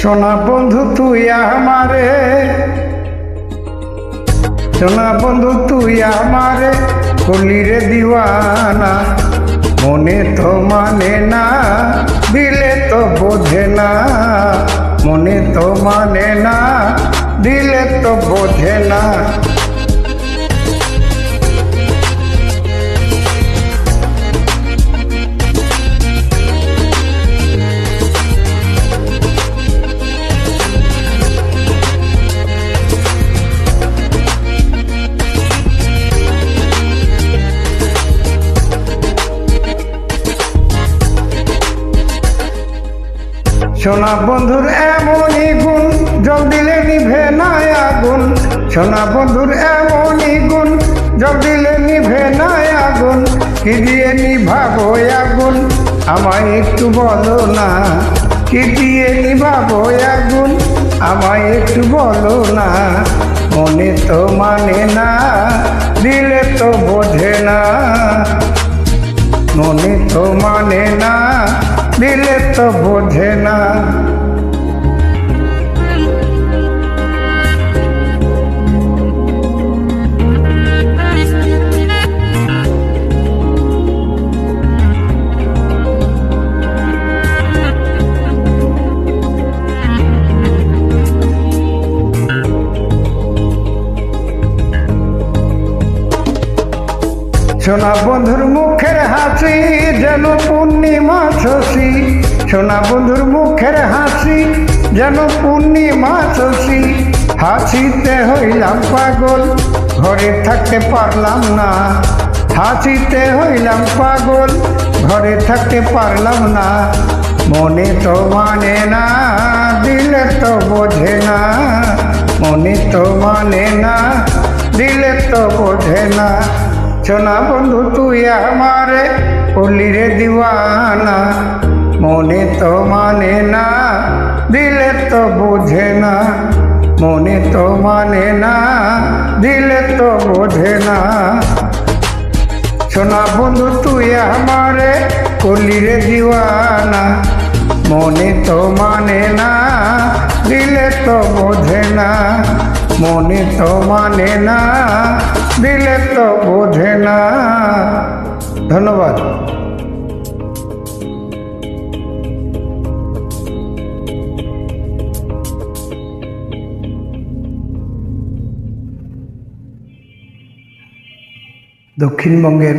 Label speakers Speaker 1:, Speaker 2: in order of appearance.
Speaker 1: সোনা বন্ধু, তুই আমারে। সোনা বন্ধু, তুই আমারে। কলিরে দিওয়ানা, মনে তো মানে না, দিলে তো বোঝে না। মনে তো মানে না, দিলে তো বোঝে না। সোনা বন্ধুর এমনই গুণ, জল দিলে নিভে না আগুন। সোনা বন্ধুর এমনই গুণ, জল দিলে নিভে না আগুন। কি দিয়ে নিভাবো আগুন? আমায় একটু বলো না, কি দিয়ে নিভাবো আগুন? আমায় একটু বলো না, মনে তো মানে না, দিলে তো বোঝে না। বোঝে না। সোনা বন্ধুর মুখের হাসি যেন পূর্ণিমা শশী সোনা বন্ধুর মুখের হাসি, যেন পূর্ণিমা শশী হাসিতে হইলাম পাগল, ঘরে থাকতে পারলাম না। হাসিতে হইলাম পাগল, ঘরে থাকতে পারলাম না। মনে তো মানে না, দিলে তো বোঝে না। মনে তো মানে না, দিলে তো বোঝে না। সোনা বন্ধু, তুই আমারে কলিরে দিওয়ানা। মনে তো মানে না, দিলে তো বোঝে না। মনে তো মানে না, দিলে তো বোঝে না। সোনা বন্ধু, তুই আমারে কলিরে দিওয়ানা। মনে তো মানে না, দিলে তো বোঝে না। মনে তো মানে না, দিলে তো বোঝে না। ধন্যবাদ। দক্ষিণবঙ্গের